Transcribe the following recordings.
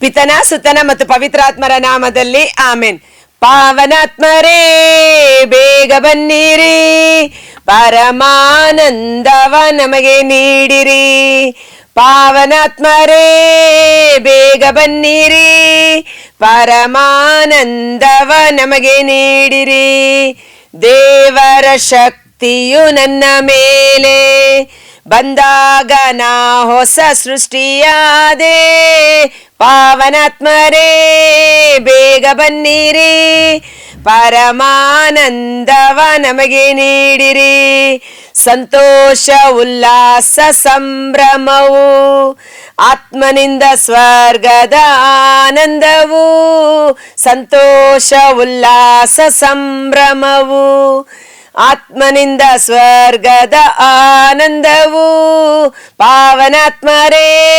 ಪಿತನ, ಸುತನ ಮತ್ತು ಪವಿತ್ರಾತ್ಮರ ನಾಮದಲ್ಲಿ ಆಮೇನ್. ಪಾವನಾತ್ಮರೇ, ಬೇಗ ಬನ್ನಿರಿ. ಪರಮಾನಂದವ ನಮಗೆ ನೀಡಿರಿ. ಪಾವನಾತ್ಮರೇ, ಬೇಗ ಬನ್ನಿರಿ. ಪರಮಾನಂದವ ನಮಗೆ ನೀಡಿರಿ. ದೇವರ ಶಕ್ತಿಯು ನನ್ನ ಮೇಲೆ. ಬಂದಾಗ ನಾ ಹೊಸ ಸೃಷ್ಟಿಯಾದೆ, ಪಾವನಾತ್ಮರೇ, ಬೇಗ ಬನ್ನಿರಿ, ಪರಮಾನಂದವ ನಮಗೆ ನೀಡಿರಿ. ಸಂತೋಷ, ಉಲ್ಲಾಸ, ಸಂಭ್ರಮವು, ಆತ್ಮನಿಂದ ಸ್ವರ್ಗದ ಆನಂದವು, ಸಂತೋಷ, ಉಲ್ಲಾಸ, ಸಂಭ್ರಮವು ಆತ್ಮನಿಂದ ಸ್ವರ್ಗದ ಆನಂದವು. ಪಾವನಾತ್ಮರೇ,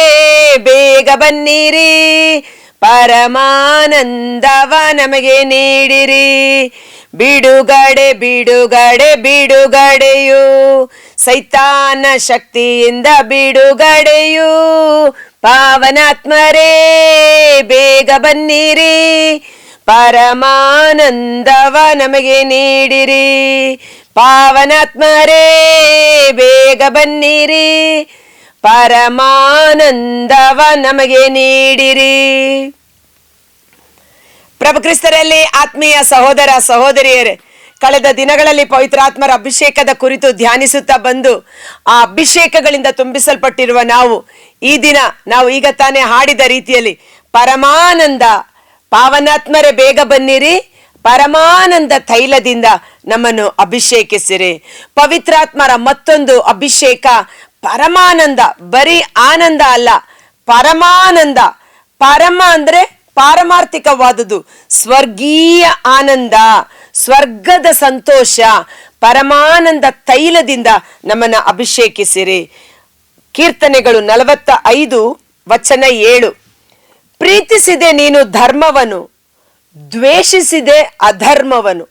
ಬೇಗ ಬನ್ನಿರಿ. ಪರಮಾನಂದವ ನಮಗೆ ನೀಡಿರಿ. ಬಿಡುಗಡೆ ಬಿಡುಗಡೆ, ಬಿಡುಗಡೆಯು. ಸೈತಾನ ಶಕ್ತಿಯಿಂದ ಬಿಡುಗಡೆಯು. ಪಾವನಾತ್ಮರೇ, ಬೇಗ ಬನ್ನಿರಿ. ಪರಮಾನಂದವ ನಮಗೆ ನೀಡಿರಿ. ಪಾವನಾತ್ಮರೇ, ಬೇಗ ಬನ್ನಿರಿ. ಪರಮಾನಂದವ ನಮಗೆ ನೀಡಿರಿ ಪ್ರಭುಕ್ರಿಸ್ತರಲ್ಲಿ ಆತ್ಮೀಯ ಸಹೋದರ, ಸಹೋದರಿಯರೇ, ಕಳೆದ ದಿನಗಳಲ್ಲಿ ಪವಿತ್ರಾತ್ಮರ ಅಭಿಷೇಕದ ಕುರಿತು ಧ್ಯಾನಿಸುತ್ತಾ ಬಂದು ಆ ಅಭಿಷೇಕಗಳಿಂದ ತುಂಬಿಸಲ್ಪಟ್ಟಿರುವ ನಾವು ಈ ದಿನ ನಾವು ಈಗ ತಾನೇ ಹಾಡಿದ ರೀತಿಯಲ್ಲಿ ಪರಮಾನಂದ ಪಾವನಾತ್ಮರೇ ಬೇಗ ಬನ್ನಿರಿ. ಪರಮಾನಂದ ತೈಲದಿಂದ ನಮ್ಮನ್ನು ಅಭಿಷೇಕಿಸಿರಿ. ಪವಿತ್ರಾತ್ಮರ ಮತ್ತೊಂದು ಅಭಿಷೇಕ. ಪರಮಾನಂದ, ಬರೀ ಆನಂದ ಅಲ್ಲ, ಪರಮಾನಂದ. ಪರಮ ಅಂದ್ರೆ ಪಾರಮಾರ್ಥಿಕವಾದುದು, ಸ್ವರ್ಗೀಯ ಆನಂದ, ಸ್ವರ್ಗದ ಸಂತೋಷ. ಪರಮಾನಂದ ತೈಲದಿಂದ ನಮ್ಮನ್ನ ಅಭಿಷೇಕಿಸಿರಿ. ಕೀರ್ತನೆಗಳು ನಲವತ್ತ ಐದು ವಚನ ಏಳು. ಪ್ರೀತಿಸಿದೆ ನೀನು ಧರ್ಮವನು, ದ್ವೇಷಿಸಿದೆ ಅಧರ್ಮವನು.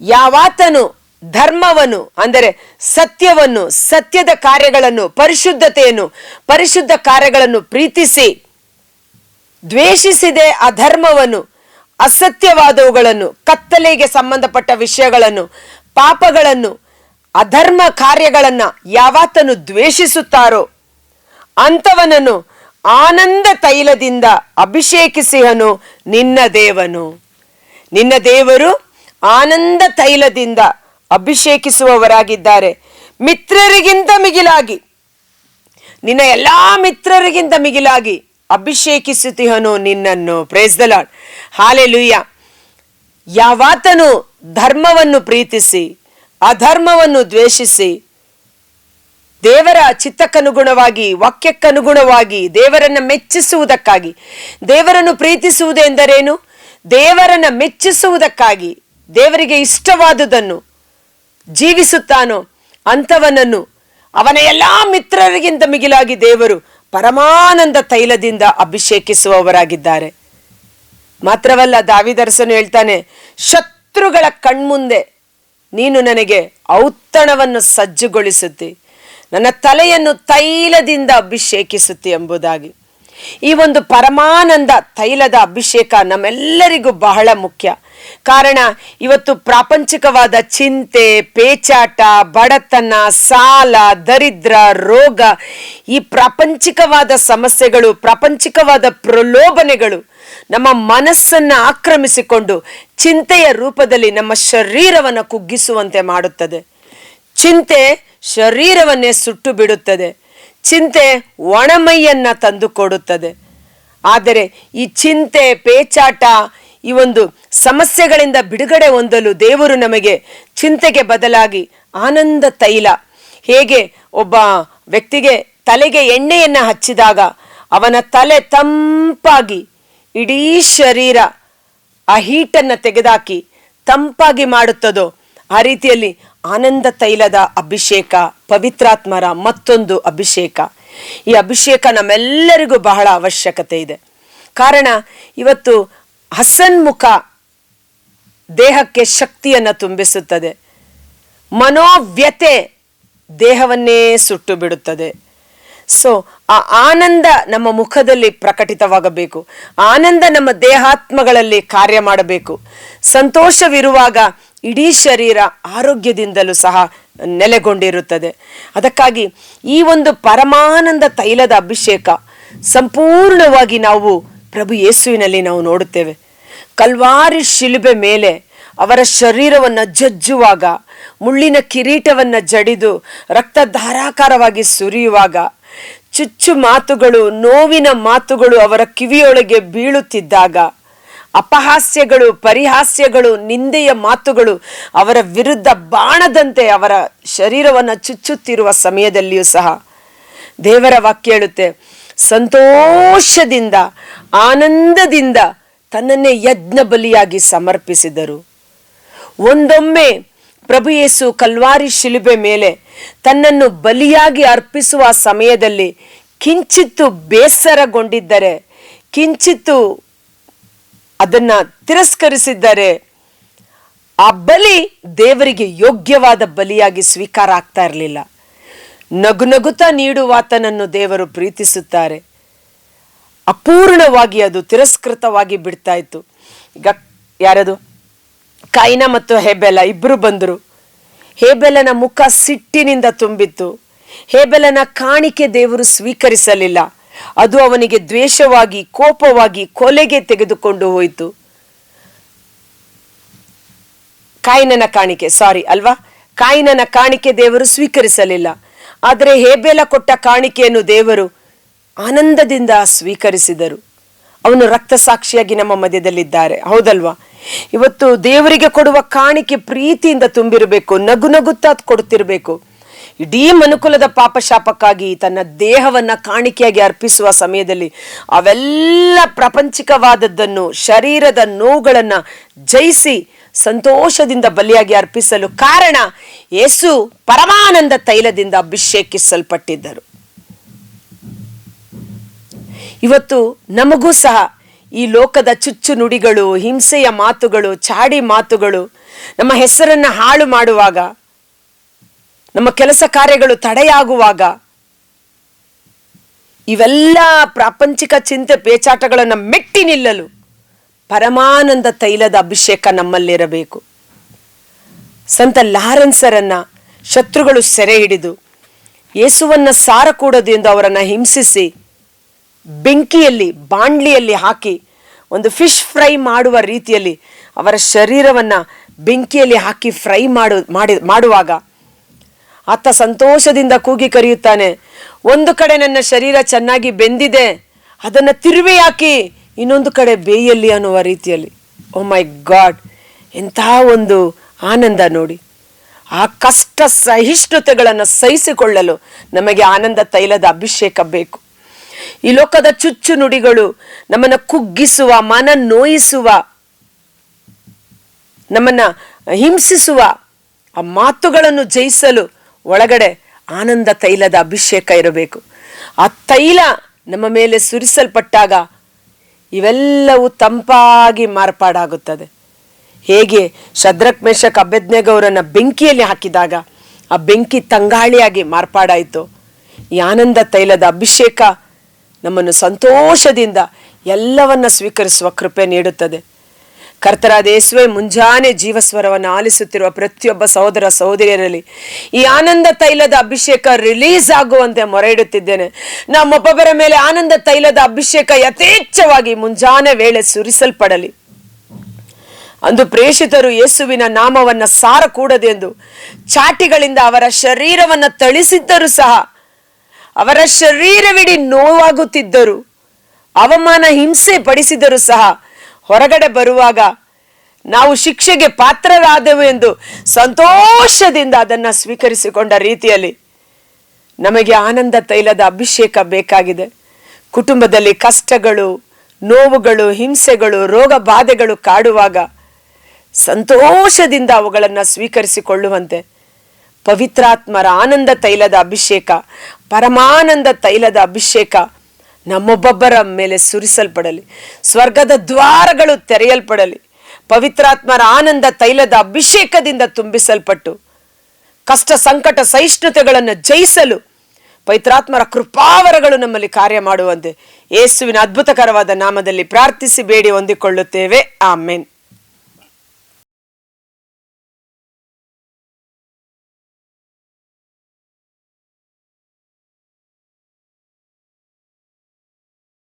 ಯಾವಾತನು ಧರ್ಮವನ್ನು ಅಂದರೆ ಸತ್ಯವನ್ನು, ಸತ್ಯದ ಕಾರ್ಯಗಳನ್ನು, ಪರಿಶುದ್ಧತೆಯನ್ನು, ಪರಿಶುದ್ಧ ಕಾರ್ಯಗಳನ್ನು ಪ್ರೀತಿಸಿ, ದ್ವೇಷಿಸಿದೆ ಅಧರ್ಮವನ್ನು ಅಸತ್ಯವಾದವುಗಳನ್ನು, ಕತ್ತಲೆಗೆ ಸಂಬಂಧಪಟ್ಟ ವಿಷಯಗಳನ್ನು, ಪಾಪಗಳನ್ನು, ಅಧರ್ಮ ಕಾರ್ಯಗಳನ್ನು ಯಾವಾತನು ದ್ವೇಷಿಸುತ್ತಾರೋ, ಅಂಥವನನ್ನು ಆನಂದ ತೈಲದಿಂದ ಅಭಿಷೇಕಿಸಿಹನು ನಿನ್ನ ದೇವನು. ನಿನ್ನ ದೇವರು ಆನಂದ ತೈಲದಿಂದ ಅಭಿಷೇಕಿಸುವವರಾಗಿದ್ದಾರೆ. ಮಿತ್ರರಿಗಿಂತ ಮಿಗಿಲಾಗಿ, ನಿನ್ನ ಎಲ್ಲಾ ಮಿತ್ರರಿಗಿಂತ ಮಿಗಿಲಾಗಿ ಅಭಿಷೇಕಿಸುತ್ತಿಹನು ನಿನ್ನನ್ನು. ಪ್ರೇಸ್ ದ ಲಾರ್ಡ್ ಹಾಲೆಲುಯ್ಯ ಯಾವಾತನು ಧರ್ಮವನ್ನು ಪ್ರೀತಿಸಿ, ಅಧರ್ಮವನ್ನು ದ್ವೇಷಿಸಿ ದೇವರ ಚಿತ್ತಕ್ಕನುಗುಣವಾಗಿ, ವಾಕ್ಯಕ್ಕನುಗುಣವಾಗಿ ದೇವರನ್ನ ಮೆಚ್ಚಿಸುವುದಕ್ಕಾಗಿ. ದೇವರನ್ನು ಪ್ರೀತಿಸುವುದೆಂದರೇನು? ದೇವರನ್ನ ಮೆಚ್ಚಿಸುವುದಕ್ಕಾಗಿ ದೇವರಿಗೆ ಇಷ್ಟವಾದುದನ್ನು ಜೀವಿಸುತ್ತಾನೋ ಅಂಥವನನ್ನು ಅವನ ಎಲ್ಲ ಮಿತ್ರರಿಗಿಂತ ಮಿಗಿಲಾಗಿ ದೇವರು ಪರಮಾನಂದ ತೈಲದಿಂದ ಅಭಿಷೇಕಿಸುವವರಾಗಿದ್ದಾರೆ. ಮಾತ್ರವಲ್ಲ, ದಾವಿದರ್ಸನು ಹೇಳ್ತಾನೆ, ಶತ್ರುಗಳ ಕಣ್ಮುಂದೆ ನೀನು ನನಗೆ ಔತಣವನ್ನು ಸಜ್ಜುಗೊಳಿಸುತ್ತಿ ನನ್ನ ತಲೆಯನ್ನು ತೈಲದಿಂದ ಅಭಿಷೇಕಿಸುತ್ತೆ ಎಂಬುದಾಗಿ. ಈ ಒಂದು ಪರಮಾನಂದ ತೈಲದ ಅಭಿಷೇಕ ನಮ್ಮೆಲ್ಲರಿಗೂ ಬಹಳ ಮುಖ್ಯ. ಕಾರಣ, ಇವತ್ತು ಪ್ರಾಪಂಚಿಕವಾದ ಚಿಂತೆ, ಪೇಚಾಟ, ಬಡತನ, ಸಾಲ, ದರಿದ್ರ, ರೋಗ, ಈ ಪ್ರಾಪಂಚಿಕವಾದ ಸಮಸ್ಯೆಗಳು, ಪ್ರಾಪಂಚಿಕವಾದ ಪ್ರಲೋಭನೆಗಳು ನಮ್ಮ ಮನಸ್ಸನ್ನ ಆಕ್ರಮಿಸಿಕೊಂಡು ಚಿಂತೆಯ ರೂಪದಲ್ಲಿ ನಮ್ಮ ಶರೀರವನ್ನು ಕುಗ್ಗಿಸುವಂತೆ ಮಾಡುತ್ತದೆ. ಚಿಂತೆ ಶರೀರವನ್ನೇ ಸುಟ್ಟು ಬಿಡುತ್ತದೆ. ಚಿಂತೆ ಒಣಮೈಯನ್ನ ತಂದು ಕೊಡುತ್ತದೆ. ಆದರೆ ಈ ಚಿಂತೆ, ಪೇಚಾಟ ಈ ಒಂದು ಸಮಸ್ಯೆಗಳಿಂದ ಬಿಡುಗಡೆ ಹೊಂದಲು ದೇವರು ನಮಗೆ ಚಿಂತೆಗೆ ಬದಲಾಗಿ ಆನಂದ ತೈಲ. ಹೇಗೆ ಒಬ್ಬ ವ್ಯಕ್ತಿಗೆ ತಲೆಗೆ ಎಣ್ಣೆಯನ್ನ ಹಚ್ಚಿದಾಗ ಅವನ ತಲೆ ತಂಪಾಗಿ ಇಡೀ ಶರೀರ ಆ ಹೀಟನ್ನು ತೆಗೆದಾಕಿ ತಂಪಾಗಿ ಮಾಡುತ್ತದೋ ಆ ರೀತಿಯಲ್ಲಿ ಆನಂದ ತೈಲದ ಅಭಿಷೇಕ, ಪವಿತ್ರಾತ್ಮರ ಮತ್ತೊಂದು ಅಭಿಷೇಕ. ಈ ಅಭಿಷೇಕ ನಮ್ಮೆಲ್ಲರಿಗೂ ಬಹಳ ಅವಶ್ಯಕತೆ ಇದೆ. ಕಾರಣ, ಇವತ್ತು ಹಸನ್ಮುಖ ದೇಹಕ್ಕೆ ಶಕ್ತಿಯನ್ನು ತುಂಬಿಸುತ್ತದೆ. ಮನೋವ್ಯತೆ ದೇಹವನ್ನೇ ಸುಟ್ಟು ಬಿಡುತ್ತದೆ. ಸೊ ಆ ಆನಂದ ನಮ್ಮ ಮುಖದಲ್ಲಿ ಪ್ರಕಟಿತವಾಗಬೇಕು. ಆನಂದ ನಮ್ಮ ದೇಹಾತ್ಮಗಳಲ್ಲಿ ಕಾರ್ಯ ಮಾಡಬೇಕು. ಸಂತೋಷವಿರುವಾಗ ಇಡೀ ಶರೀರ ಆರೋಗ್ಯದಿಂದಲೂ ಸಹ ನೆಲೆಗೊಂಡಿರುತ್ತದೆ. ಅದಕ್ಕಾಗಿ ಈ ಒಂದು ಪರಮಾನಂದ ತೈಲದ ಅಭಿಷೇಕ ಸಂಪೂರ್ಣವಾಗಿ ನಾವು ಪ್ರಭು ಯೇಸುವಿನಲ್ಲಿ ನಾವು ನೋಡುತ್ತೇವೆ. ಕಲ್ವಾರಿ ಶಿಲುಬೆ ಮೇಲೆ ಅವರ ಶರೀರವನ್ನು ಜಜ್ಜುವಾಗ, ಮುಳ್ಳಿನ ಕಿರೀಟವನ್ನ ಜಡಿದು ರಕ್ತ ಧಾರಾಕಾರವಾಗಿ ಸುರಿಯುವಾಗ, ಚುಚ್ಚು ಮಾತುಗಳು, ನೋವಿನ ಮಾತುಗಳು ಅವರ ಕಿವಿಯೊಳಗೆ ಬೀಳುತ್ತಿದ್ದಾಗ ಅಪಹಾಸ್ಯಗಳು, ಪರಿಹಾಸ್ಯಗಳು, ನಿಂದೆಯ ಮಾತುಗಳು ಅವರ ವಿರುದ್ಧ ಬಾಣದಂತೆ ಅವರ ಶರೀರವನ್ನು ಚುಚ್ಚುತ್ತಿರುವ ಸಮಯದಲ್ಲಿಯೂ ಸಹ. ದೇವರ ವಾಕ್ಯ ಹೇಳುತ್ತೆ, ಸಂತೋಷದಿಂದ, ಆನಂದದಿಂದ ತನ್ನನ್ನೇ ಯಜ್ಞ ಬಲಿಯಾಗಿ ಸಮರ್ಪಿಸಿದರು. ಒಂದೊಮ್ಮೆ ಪ್ರಭು ಯೇಸು ಕಲ್ವಾರಿ ಶಿಲುಬೆ ಮೇಲೆ ತನ್ನನ್ನು ಬಲಿಯಾಗಿ ಅರ್ಪಿಸುವ ಸಮಯದಲ್ಲಿ ಕಿಂಚಿತ್ತು ಬೇಸರಗೊಂಡಿದ್ದರೆ, ಕಿಂಚಿತ್ತು ಅದನ್ನ ತಿರಸ್ಕರಿಸಿದ್ದಾರೆ ಆ ಬಲಿ ದೇವರಿಗೆ ಯೋಗ್ಯವಾದ ಬಲಿಯಾಗಿ ಸ್ವೀಕಾರ ಆಗ್ತಾ ಇರಲಿಲ್ಲ. ನಗು ನಗುತ್ತಾ ನೀಡುವಾತನನ್ನು ದೇವರು ಪ್ರೀತಿಸುತ್ತಾರೆ. ಅಪೂರ್ಣವಾಗಿ ಅದು ತಿರಸ್ಕೃತವಾಗಿ ಬಿಡ್ತಾ ಇತ್ತು. ಈಗ ಯಾರದು? ಕಾಯಿನ ಮತ್ತು ಹೇಬೆಲ ಇಬ್ಬರು ಬಂದರು. ಹೇಬೆಲನ ಮುಖ ಸಿಟ್ಟಿನಿಂದ ತುಂಬಿತ್ತು. ಹೇಬೆಲನ ಕಾಣಿಕೆ ದೇವರು ಸ್ವೀಕರಿಸಲಿಲ್ಲ. ಅದು ಅವನಿಗೆ ದ್ವೇಷವಾಗಿ, ಕೋಪವಾಗಿ ಕೊಲೆಗೆ ತೆಗೆದುಕೊಂಡು ಹೋಯಿತು. ಕಾಯಿನನ ಕಾಣಿಕೆ, ಸಾರಿ, ಅಲ್ವಾ? ಕಾಯಿನನ ಕಾಣಿಕೆ ದೇವರು ಸ್ವೀಕರಿಸಲಿಲ್ಲ. ಆದರೆ ಹೇಬೆಲ ಕೊಟ್ಟ ಕಾಣಿಕೆಯನ್ನು ದೇವರು ಆನಂದದಿಂದ ಸ್ವೀಕರಿಸಿದರು. ಅವನು ರಕ್ತ ಸಾಕ್ಷಿಯಾಗಿ ನಮ್ಮ ಮಧ್ಯದಲ್ಲಿದ್ದಾರೆ. ಹೌದಲ್ವಾ? ಇವತ್ತು ದೇವರಿಗೆ ಕೊಡುವ ಕಾಣಿಕೆ ಪ್ರೀತಿಯಿಂದ ತುಂಬಿರಬೇಕು, ನಗು ನಗುತ್ತಾ ಕೊಡುತ್ತಿರಬೇಕು ಇಡೀ ಮನುಕುಲದ ಪಾಪಶಾಪಕ್ಕಾಗಿ ತನ್ನ ದೇಹವನ್ನ ಕಾಣಿಕೆಯಾಗಿ ಅರ್ಪಿಸುವ ಸಮಯದಲ್ಲಿ ಅವೆಲ್ಲ ಪ್ರಪಂಚಿಕವಾದದ್ದನ್ನು, ಶರೀರದ ನೋವುಗಳನ್ನ ಜಯಿಸಿ ಸಂತೋಷದಿಂದ ಬಲಿಯಾಗಿ ಅರ್ಪಿಸಲು ಕಾರಣ ಯೇಸು ಪರಮಾನಂದ ತೈಲದಿಂದ ಅಭಿಷೇಕಿಸಲ್ಪಟ್ಟಿದ್ದರು. ಇವತ್ತು ನಮಗೂ ಸಹ ಈ ಲೋಕದ ಚುಚ್ಚು ನುಡಿಗಳು, ಹಿಂಸೆಯ ಮಾತುಗಳು, ಚಾಡಿ ಮಾತುಗಳು ನಮ್ಮ ಹೆಸರನ್ನ ಹಾಳು ಮಾಡುವಾಗ ನಮ್ಮ ಕೆಲಸ ಕಾರ್ಯಗಳು ತಡೆಯಾಗುವಾಗ ಇವೆಲ್ಲ ಪ್ರಾಪಂಚಿಕ ಚಿಂತೆ ಪೇಚಾಟಗಳನ್ನು ಮೆಟ್ಟಿ ನಿಲ್ಲಲು ಪರಮಾನಂದ ತೈಲದ ಅಭಿಷೇಕ ನಮ್ಮಲ್ಲಿರಬೇಕು. ಸಂತ ಲಾರೆನ್ಸರನ್ನ ಶತ್ರುಗಳು ಸೆರೆ ಹಿಡಿದು ಯೇಸುವನ್ನ ಸಾರಕೂಡದು ಎಂದು ಅವರನ್ನು ಹಿಂಸಿಸಿ ಬೆಂಕಿಯಲ್ಲಿ, ಬಾಂಡ್ಲಿಯಲ್ಲಿ ಹಾಕಿ ಒಂದು ಫಿಶ್ ಫ್ರೈ ಮಾಡುವ ರೀತಿಯಲ್ಲಿ ಅವರ ಶರೀರವನ್ನು ಬೆಂಕಿಯಲ್ಲಿ ಹಾಕಿ ಫ್ರೈ ಮಾಡು, ಮಾಡಿ, ಮಾಡುವಾಗ ಆತ ಸಂತೋಷದಿಂದ ಕೂಗಿ ಕರೆಯುತ್ತಾನೆ, ಒಂದು ಕಡೆ ನನ್ನ ಶರೀರ ಚೆನ್ನಾಗಿ ಬೆಂದಿದೆ, ಅದನ್ನು ತಿರುವಿ ಹಾಕಿ, ಇನ್ನೊಂದು ಕಡೆ ಬೇಯಲ್ಲಿ ಅನ್ನುವ ರೀತಿಯಲ್ಲಿ. ಓ ಮೈ ಗಾಡ್ ಎಂತಹ ಒಂದು ಆನಂದ ನೋಡಿ. ಆ ಕಷ್ಟ ಸಹಿಷ್ಣುತೆಗಳನ್ನು ಸಹಿಸಿಕೊಳ್ಳಲು ನಮಗೆ ಆನಂದ ತೈಲದ ಅಭಿಷೇಕ ಬೇಕು. ಈ ಲೋಕದ ಚುಚ್ಚು ನುಡಿಗಳು ನಮ್ಮನ್ನು ಕುಗ್ಗಿಸುವ, ಮನ ನೋಯಿಸುವ, ನಮ್ಮನ್ನು ಹಿಂಸಿಸುವ ಆ ಮಾತುಗಳನ್ನು ಜಯಿಸಲು ಒಳಗಡೆ ಆನಂದ ತೈಲದ ಅಭಿಷೇಕ ಇರಬೇಕು. ಆ ತೈಲ ನಮ್ಮ ಮೇಲೆ ಸುರಿಸಲ್ಪಟ್ಟಾಗ ಇವೆಲ್ಲವೂ ತಂಪಾಗಿ ಮಾರ್ಪಾಡಾಗುತ್ತದೆ. ಹೇಗೆ ಶದ್ರಕ್ ಮೇಷಕ್ ಬೆಂಕಿಯಲ್ಲಿ ಹಾಕಿದಾಗ ಆ ಬೆಂಕಿ ತಂಗಾಳಿಯಾಗಿ ಮಾರ್ಪಾಡಾಯಿತು. ಈ ಆನಂದ ತೈಲದ ಅಭಿಷೇಕ ನಮ್ಮನ್ನು ಸಂತೋಷದಿಂದ ಎಲ್ಲವನ್ನ ಸ್ವೀಕರಿಸುವ ಕೃಪೆ ನೀಡುತ್ತದೆ. ಕರ್ತರಾದ ಯೇಸುವೆ ಮುಂಜಾನೆ ಜೀವಸ್ವರವನ್ನು ಆಲಿಸುತ್ತಿರುವ ಪ್ರತಿಯೊಬ್ಬ ಸಹೋದರ ಸಹೋದರಿಯರಲ್ಲಿ ಈ ಆನಂದ ತೈಲದ ಅಭಿಷೇಕ ರಿಲೀಸ್ ಆಗುವಂತೆ ಮೊರೆ ಇಡುತ್ತಿದ್ದೇನೆ ನಮ್ಮೊಬ್ಬೊಬ್ಬರ ಮೇಲೆ ಆನಂದ ತೈಲದ ಅಭಿಷೇಕ ಯಥೇಚ್ಛವಾಗಿ ಮುಂಜಾನೆ ವೇಳೆ ಸುರಿಸಲ್ಪಡಲಿ. ಅಂದು ಪ್ರೇಷಿತರು ಯೇಸುವಿನ ನಾಮವನ್ನ ಸಾರಕೂಡದೆಂದು ಚಾಟಿಗಳಿಂದ ಅವರ ಶರೀರವನ್ನ ತಳಿಸಿದ್ದರೂ ಸಹ ಅವರ ಶರೀರವಿಡೀ ನೋವಾಗುತ್ತಿದ್ದರು, ಅವಮಾನ ಹಿಂಸೆ ಪಡಿಸಿದರೂ ಸಹ ಹೊರಗಡೆ ಬರುವಾಗ ನಾವು ಶಿಕ್ಷೆಗೆ ಪಾತ್ರರಾದೆವು ಎಂದು ಸಂತೋಷದಿಂದ ಅದನ್ನು ಸ್ವೀಕರಿಸಿಕೊಂಡ ರೀತಿಯಲ್ಲಿ ನಮಗೆ ಆನಂದ ತೈಲದ ಅಭಿಷೇಕ ಬೇಕಾಗಿದೆ. ಕುಟುಂಬದಲ್ಲಿ ಕಷ್ಟಗಳು, ನೋವುಗಳು, ಹಿಂಸೆಗಳು, ರೋಗ ಬಾಧೆಗಳು ಕಾಡುವಾಗ ಸಂತೋಷದಿಂದ ಅವುಗಳನ್ನು ಸ್ವೀಕರಿಸಿಕೊಳ್ಳುವಂತೆ ಪವಿತ್ರಾತ್ಮರ ಆನಂದ ತೈಲದ ಅಭಿಷೇಕ, ಪರಮಾನಂದ ತೈಲದ ಅಭಿಷೇಕ ನಮ್ಮೊಬ್ಬೊಬ್ಬರ ಮೇಲೆ ಸುರಿಸಲ್ಪಡಲಿ. ಸ್ವರ್ಗದ ದ್ವಾರಗಳು ತೆರೆಯಲ್ಪಡಲಿ. ಪವಿತ್ರಾತ್ಮರ ಆನಂದ ತೈಲದ ಅಭಿಷೇಕದಿಂದ ತುಂಬಿಸಲ್ಪಟ್ಟು, ಕಷ್ಟ ಸಂಕಟ ಸಹಿಷ್ಣುತೆಗಳನ್ನು ಜಯಿಸಲು ಪವಿತ್ರಾತ್ಮರ ಕೃಪಾವರಗಳು ನಮ್ಮಲ್ಲಿ ಕಾರ್ಯ ಮಾಡುವಂತೆ ಯೇಸುವಿನ ಅದ್ಭುತಕರವಾದ ನಾಮದಲ್ಲಿ ಪ್ರಾರ್ಥಿಸಿ ಬೇಡಿ ಹೊಂದಿಕೊಳ್ಳುತ್ತೇವೆ. ಆಮೇನ್.